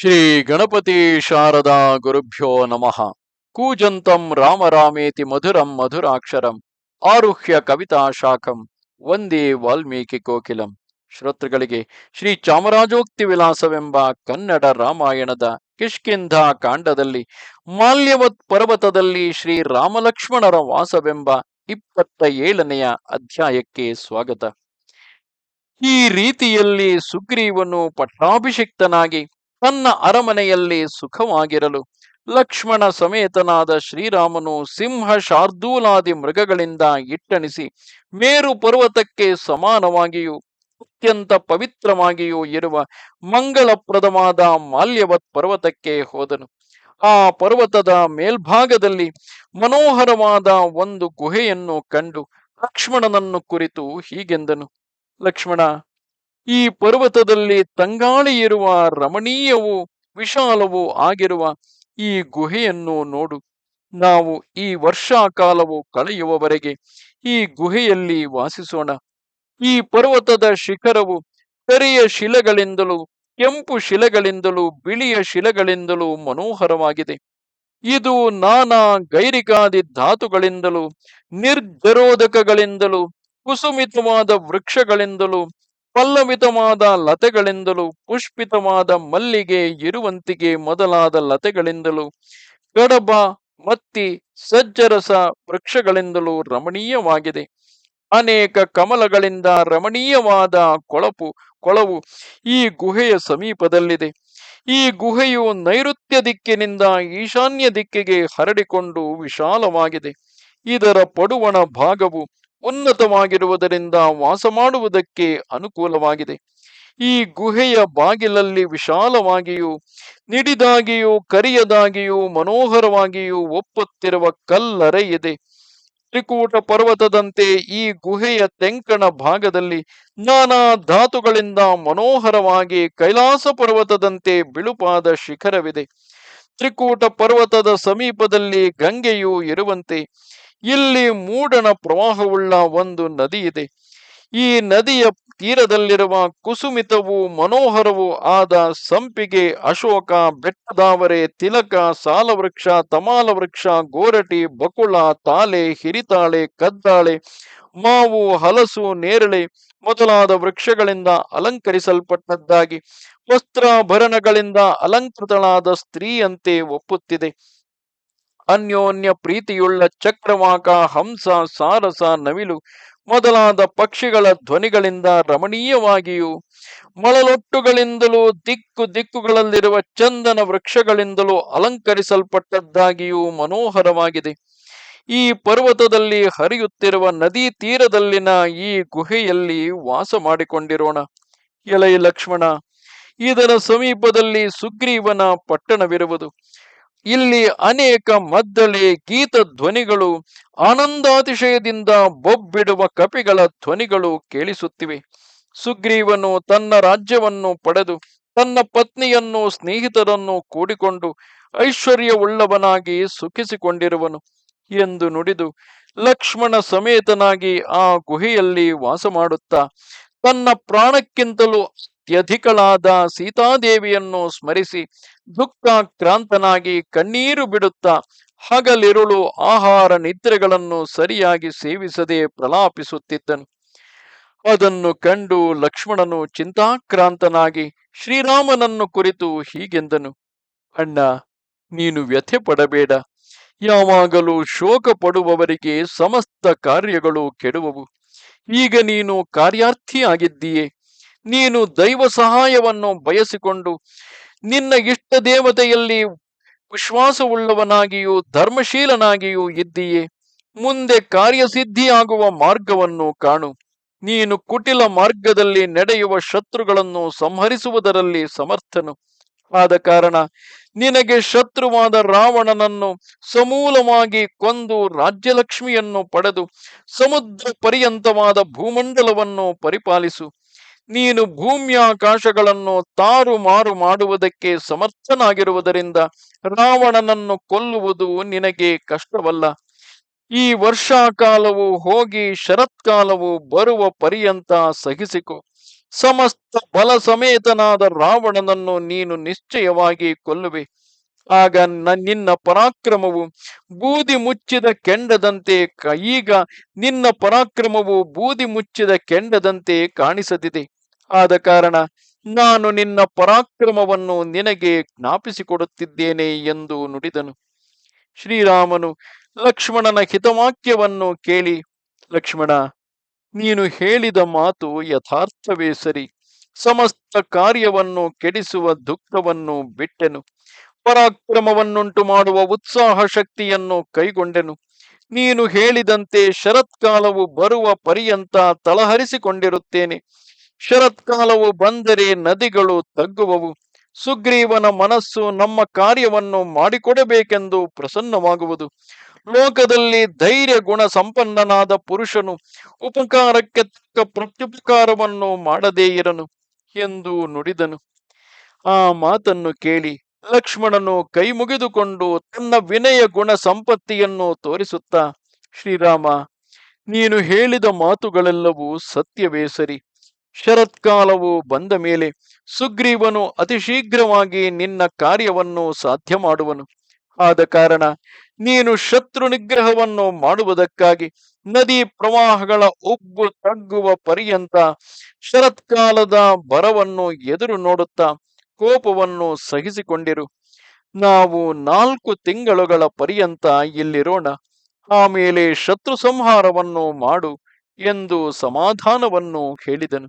ಶ್ರೀ ಗಣಪತಿ ಶಾರದಾ ಗುರುಭ್ಯೋ ನಮಃ. ಕೂಜಂತಂ ರಾಮ ರಾಮೇತಿ ಮಧುರಂ ಮಧುರಾಕ್ಷರಂ. ಆರುಹ್ಯ ಕವಿತಾ ಶಾಖಂ. ವಂದೇ ವಾಲ್ಮೀಕಿ ಕೋಕಿಲಂ. ಶ್ರೋತೃಗಳಿಗೆ ಶ್ರೀ ಚಾಮರಾಜೋಕ್ತಿ ವಿಲಾಸವೆಂಬ ಕನ್ನಡ ರಾಮಾಯಣದ ಕಿಷ್ಕಿಂಧ ಕಾಂಡದಲ್ಲಿ, ಮಾಲ್ಯವತ್ ಪರ್ವತದಲ್ಲಿ ಶ್ರೀ ರಾಮಲಕ್ಷ್ಮಣರ ವಾಸವೆಂಬ ಇಪ್ಪತ್ತ ಏಳನೆಯ ಅಧ್ಯಾಯಕ್ಕೆ ಸ್ವಾಗತ. ಈ ರೀತಿಯಲ್ಲಿ ಸುಗ್ರೀವನು ಪಟ್ಟಾಭಿಷಿಕ್ತನಾಗಿ ತನ್ನ ಅರಮನೆಯಲ್ಲಿ ಸುಖವಾಗಿರಲು. ಲಕ್ಷ್ಮಣ ಸಮೇತನಾದ ಶ್ರೀರಾಮನು ಸಿಂಹ ಶಾರ್ದೂಲಾದಿ ಮೃಗಗಳಿಂದ ಇಟ್ಟಣಿಸಿ ಮೇರು ಪರ್ವತಕ್ಕೆ ಸಮಾನವಾಗಿಯೂ, ಅತ್ಯಂತ ಪವಿತ್ರವಾಗಿಯೂ ಇರುವ ಮಂಗಳಪ್ರದವಾದ ಮಾಲ್ಯವತ್ ಪರ್ವತಕ್ಕೆ ಹೋದನು. ಆ ಪರ್ವತದ ಮೇಲ್ಭಾಗದಲ್ಲಿ ಮನೋಹರವಾದ ಒಂದು ಗುಹೆಯನ್ನು ಕಂಡು ಲಕ್ಷ್ಮಣನನ್ನು ಕುರಿತು ಹೀಗೆಂದನು. ಲಕ್ಷ್ಮಣ ಈ ಪರ್ವತದಲ್ಲಿ ತಂಗಾಳಿ ಇರುವ ರಮಣೀಯವೂ ವಿಶಾಲವೂ ಆಗಿರುವ ಈ ಗುಹೆಯನ್ನು ನೋಡು. ನಾವು ಈ ವರ್ಷಾಕಾಲವು ಕಳೆಯುವವರೆಗೆ ಈ ಗುಹೆಯಲ್ಲಿ ವಾಸಿಸೋಣ. ಈ ಪರ್ವತದ ಶಿಖರವು ಕರಿಯ ಶಿಲೆಗಳಿಂದಲೂ ಕೆಂಪು ಶಿಲೆಗಳಿಂದಲೂ ಬಿಳಿಯ ಶಿಲೆಗಳಿಂದಲೂ ಮನೋಹರವಾಗಿದೆ. ಇದು ನಾನಾ ಗೈರಿಕಾದಿ ಧಾತುಗಳಿಂದಲೂ ನಿರ್ಜರೋಧಕಗಳಿಂದಲೂ ಕುಸುಮಿತವಾದ ವೃಕ್ಷಗಳಿಂದಲೂ ಪಲ್ಲವಿತವಾದ ಲತೆಗಳಿಂದಲೂ, ಪುಷ್ಪಿತವಾದ ಮಲ್ಲಿಗೆ ಇರುವಂತಿಗೆ ಮೊದಲಾದ ಲತೆಗಳಿಂದಲೂ, ಕಡಬ, ಮತ್ತಿ, ಸಜ್ಜರಸ ವೃಕ್ಷಗಳಿಂದಲೂ ರಮಣೀಯವಾಗಿದೆ. ಅನೇಕ ಕಮಲಗಳಿಂದ ರಮಣೀಯವಾದ ಕೊಳಪು, ಕೊಳವು ಈ ಗುಹೆಯ ಸಮೀಪದಲ್ಲಿದೆ. ಈ ಗುಹೆಯು ನೈಋತ್ಯ ದಿಕ್ಕಿನಿಂದ ಈಶಾನ್ಯ ದಿಕ್ಕಿಗೆ ಹರಡಿಕೊಂಡು ವಿಶಾಲವಾಗಿದೆ. ಇದರ ಪಡುವಣ ಭಾಗವು ಉನ್ನತವಾಗಿರುವುದರಿಂದ ವಾಸ ಮಾಡುವುದಕ್ಕೆ ಅನುಕೂಲವಾಗಿದೆ. ಈ ಗುಹೆಯ ಬಾಗಿಲಲ್ಲಿ ವಿಶಾಲವಾಗಿಯೂ, ನಿಡಿದಾಗಿಯೂ, ಕರಿಯದಾಗಿಯೂ, ಮನೋಹರವಾಗಿಯೂ ಒಪ್ಪುತ್ತಿರುವ ಕಲ್ಲರೆ ಇದೆ. ತ್ರಿಕೂಟ ಪರ್ವತದಂತೆ ಈ ಗುಹೆಯ ತೆಂಕಣ ಭಾಗದಲ್ಲಿ ನಾನಾ ಧಾತುಗಳಿಂದ ಮನೋಹರವಾಗಿ ಕೈಲಾಸ ಪರ್ವತದಂತೆ ಬಿಳುಪಾದ ಶಿಖರವಿದೆ. ತ್ರಿಕೂಟ ಪರ್ವತದ ಸಮೀಪದಲ್ಲಿ ಗಂಗೆಯು ಇರುವಂತೆ ಇಲ್ಲಿ ಮೂಡನ ಪ್ರವಾಹವುಳ್ಳ ಒಂದು ನದಿ ಇದೆ. ಈ ನದಿಯ ತೀರದಲ್ಲಿರುವ ಕುಸುಮಿತವೂ ಮನೋಹರವೂ ಆದ ಸಂಪಿಗೆ, ಅಶೋಕ, ಬೆಟ್ಟದಾವರೆ, ತಿಲಕ, ಸಾಲವೃಕ್ಷ ತಮಾಲ ವೃಕ್ಷ ಗೋರಟಿ, ಬಕುಳ ತಾಲೆ ಹಿರಿತಾಳೆ, ಕದ್ದಾಳೆ, ಮಾವು, ಹಲಸು, ನೇರಳೆ ಮೊದಲಾದ ವೃಕ್ಷಗಳಿಂದ ಅಲಂಕರಿಸಲ್ಪಟ್ಟದ್ದಾಗಿ ವಸ್ತ್ರಾಭರಣಗಳಿಂದ ಅಲಂಕೃತಳಾದ ಸ್ತ್ರೀಯಂತೆ ಒಪ್ಪುತ್ತಿದೆ. ಅನ್ಯೋನ್ಯ ಪ್ರೀತಿಯುಳ್ಳ ಚಕ್ರವಾಕ, ಹಂಸ, ಸಾರಸ, ನವಿಲು ಮೊದಲಾದ ಪಕ್ಷಿಗಳ ಧ್ವನಿಗಳಿಂದ ರಮಣೀಯವಾಗಿಯೂ ಮೊಳಲೊಟ್ಟುಗಳಿಂದಲೂ ದಿಕ್ಕು ದಿಕ್ಕುಗಳಲ್ಲಿರುವ ಚಂದನ ವೃಕ್ಷಗಳಿಂದಲೂ ಅಲಂಕರಿಸಲ್ಪಟ್ಟದ್ದಾಗಿಯೂ ಮನೋಹರವಾಗಿದೆ. ಈ ಪರ್ವತದಲ್ಲಿ ಹರಿಯುತ್ತಿರುವ ನದಿ ತೀರದಲ್ಲಿನ ಈ ಗುಹೆಯಲ್ಲಿ ವಾಸ ಮಾಡಿಕೊಂಡಿರೋಣ. ಎಲೈ ಲಕ್ಷ್ಮಣ, ಇದರ ಸಮೀಪದಲ್ಲಿ ಸುಗ್ರೀವನ ಪಟ್ಟಣವಿರುವುದು. ಇಲ್ಲಿ ಅನೇಕ ಮದ್ದಳೆ ಗೀತ ಧ್ವನಿಗಳು ಆನಂದಾತಿಶಯದಿಂದ ಬೊಬ್ಬಿಡುವ ಕಪಿಗಳ ಧ್ವನಿಗಳು ಕೇಳಿಸುತ್ತಿವೆ. ಸುಗ್ರೀವನು ತನ್ನ ರಾಜ್ಯವನ್ನು ಪಡೆದು ತನ್ನ ಪತ್ನಿಯನ್ನು ಸ್ನೇಹಿತರನ್ನು ಕೂಡಿಕೊಂಡು ಐಶ್ವರ್ಯವುಳ್ಳವನಾಗಿ ಸುಖಿಸಿಕೊಂಡಿರುವನು ಎಂದು ನುಡಿದು ಲಕ್ಷ್ಮಣ ಸಮೇತನಾಗಿ ಆ ಗುಹೆಯಲ್ಲಿ ವಾಸ ಮಾಡುತ್ತಾ ತನ್ನ ಪ್ರಾಣಕ್ಕಿಂತಲೂ ಅತ್ಯಧಿಕಳಾದ ಸೀತಾದೇವಿಯನ್ನು ಸ್ಮರಿಸಿ ದುಃಖ ಕ್ರಾಂತನಾಗಿ ಕಣ್ಣೀರು ಬಿಡುತ್ತಾ ಹಗಲಿರುಳು ಆಹಾರ ನಿದ್ರೆಗಳನ್ನು ಸರಿಯಾಗಿ ಸೇವಿಸದೆ ಪ್ರಲಾಪಿಸುತ್ತಿದ್ದನು. ಅದನ್ನು ಕಂಡು ಲಕ್ಷ್ಮಣನು ಚಿಂತಾಕ್ರಾಂತನಾಗಿ ಶ್ರೀರಾಮನನ್ನು ಕುರಿತು ಹೀಗೆಂದನು. ಅಣ್ಣ, ನೀನು ವ್ಯಥೆ ಪಡಬೇಡ. ಯಾವಾಗಲೂ ಶೋಕ ಸಮಸ್ತ ಕಾರ್ಯಗಳು ಕೆಡುವವು. ಈಗ ನೀನು ಕಾರ್ಯಾರ್ಥಿಯಾಗಿದ್ದೀಯೆ. ನೀನು ದೈವ ಸಹಾಯವನ್ನು ಬಯಸಿಕೊಂಡು ನಿನ್ನ ಇಷ್ಟ ದೇವತೆಯಲ್ಲಿ ವಿಶ್ವಾಸವುಳ್ಳವನಾಗಿಯೂ ಧರ್ಮಶೀಲನಾಗಿಯೂ ಇದ್ದೀಯೆ. ಮುಂದೆ ಕಾರ್ಯಸಿದ್ಧಿಯಾಗುವ ಮಾರ್ಗವನ್ನು ಕಾಣು. ನೀನು ಕುಟಿಲ ಮಾರ್ಗದಲ್ಲಿ ನಡೆಯುವ ಶತ್ರುಗಳನ್ನು ಸಂಹರಿಸುವುದರಲ್ಲಿ ಸಮರ್ಥನು. ಆದ ಕಾರಣ ನಿನಗೆ ಶತ್ರುವಾದ ರಾವಣನನ್ನು ಸಮೂಲವಾಗಿ ಕೊಂದು ರಾಜ್ಯಲಕ್ಷ್ಮಿಯನ್ನು ಪಡೆದು ಸಮುದ್ರ ಪರ್ಯಂತವಾದ ಭೂಮಂಡಲವನ್ನು ಪರಿಪಾಲಿಸು. ನೀನು ಭೂಮ್ಯಾಕಾಶಗಳನ್ನು ತಾರು ಮಾರು ಮಾಡುವುದಕ್ಕೆ ಸಮರ್ಥನಾಗಿರುವುದರಿಂದ ರಾವಣನನ್ನು ಕೊಲ್ಲುವುದು ನಿನಗೆ ಕಷ್ಟವಲ್ಲ. ಈ ವರ್ಷಾಕಾಲವು ಹೋಗಿ ಶರತ್ಕಾಲವು ಬರುವ ಪರ್ಯಂತ ಸಹಿಸಿಕೊ. ಸಮಸ್ತ ಬಲ ಸಮೇತನಾದ ರಾವಣನನ್ನು ನೀನು ನಿಶ್ಚಯವಾಗಿ ಕೊಲ್ಲುವೆ. ಆಗ ನಿನ್ನ ಪರಾಕ್ರಮವು ಬೂದಿ ಮುಚ್ಚಿದ ಕೆಂಡದಂತೆ ಈಗ ನಿನ್ನ ಪರಾಕ್ರಮವು ಬೂದಿ ಮುಚ್ಚಿದ ಕೆಂಡದಂತೆ ಕಾಣಿಸದಿದೆ. ಆದ ಕಾರಣ ನಾನು ನಿನ್ನ ಪರಾಕ್ರಮವನ್ನು ನಿನಗೆ ಜ್ಞಾಪಿಸಿಕೊಡುತ್ತಿದ್ದೇನೆ ಎಂದು ನುಡಿದನು. ಶ್ರೀರಾಮನು ಲಕ್ಷ್ಮಣನ ಹಿತವಾಕ್ಯವನ್ನು ಕೇಳಿ, ಲಕ್ಷ್ಮಣ, ನೀನು ಹೇಳಿದ ಮಾತು ಯಥಾರ್ಥವೇ ಸರಿ. ಸಮಸ್ತ ಕಾರ್ಯವನ್ನು ಕೆಡಿಸುವ ದುಃಖವನ್ನು ಬಿಟ್ಟೆನು. ಪರಾಕ್ರಮವನ್ನುಂಟು ಮಾಡುವ ಉತ್ಸಾಹ ಶಕ್ತಿಯನ್ನು ಕೈಗೊಂಡೆನು. ನೀನು ಹೇಳಿದಂತೆ ಶರತ್ಕಾಲವು ಬರುವ ಪರ್ಯಂತ ತಳಹರಿಸಿಕೊಂಡಿರುತ್ತೇನೆ ಶರತ್ಕಾಲವು ಬಂದರೆ ನದಿಗಳು ತಗ್ಗುವವು. ಸುಗ್ರೀವನ ಮನಸ್ಸು ನಮ್ಮ ಕಾರ್ಯವನ್ನು ಮಾಡಿಕೊಡಬೇಕೆಂದು ಪ್ರಸನ್ನವಾಗುವುದು. ಲೋಕದಲ್ಲಿ ಧೈರ್ಯ ಗುಣ ಸಂಪನ್ನನಾದ ಪುರುಷನು ಉಪಕಾರಕ್ಕೆ ತಕ್ಕ ಪ್ರತ್ಯುಪಕಾರವನ್ನು ಮಾಡದೇ ಇರನು ಎಂದು ನುಡಿದನು. ಆ ಮಾತನ್ನು ಕೇಳಿ ಲಕ್ಷ್ಮಣನು ಕೈ ಮುಗಿದುಕೊಂಡು ತನ್ನ ವಿನಯ ಗುಣ ಸಂಪತ್ತಿಯನ್ನು ತೋರಿಸುತ್ತಾ, ಶ್ರೀರಾಮ, ನೀನು ಹೇಳಿದ ಮಾತುಗಳೆಲ್ಲವೂ ಸತ್ಯವೇ ಸರಿ. ಶರತ್ಕಾಲವು ಬಂದ ಮೇಲೆ ಸುಗ್ರೀವನು ಅತಿ ಶೀಘ್ರವಾಗಿ ನಿನ್ನ ಕಾರ್ಯವನ್ನು ಸಾಧ್ಯ ಮಾಡುವನು ಆದ ಕಾರಣ ನೀನು ಶತ್ರು ನಿಗ್ರಹವನ್ನು ಮಾಡುವುದಕ್ಕಾಗಿ ನದಿ ಪ್ರವಾಹಗಳ ಉಬ್ಬು ತಗ್ಗುವ ಪರ್ಯಂತ ಶರತ್ಕಾಲದ ಬರವನ್ನು ಎದುರು ನೋಡುತ್ತಾ ಕೋಪವನ್ನು ಸಹಿಸಿಕೊಂಡಿರು. ನಾವು ನಾಲ್ಕು ತಿಂಗಳುಗಳ ಪರ್ಯಂತ ಇಲ್ಲಿರೋಣ. ಆಮೇಲೆ ಶತ್ರು ಸಂಹಾರವನ್ನು ಮಾಡು ಎಂದು ಸಮಾಧಾನವನ್ನು ಹೇಳಿದನು.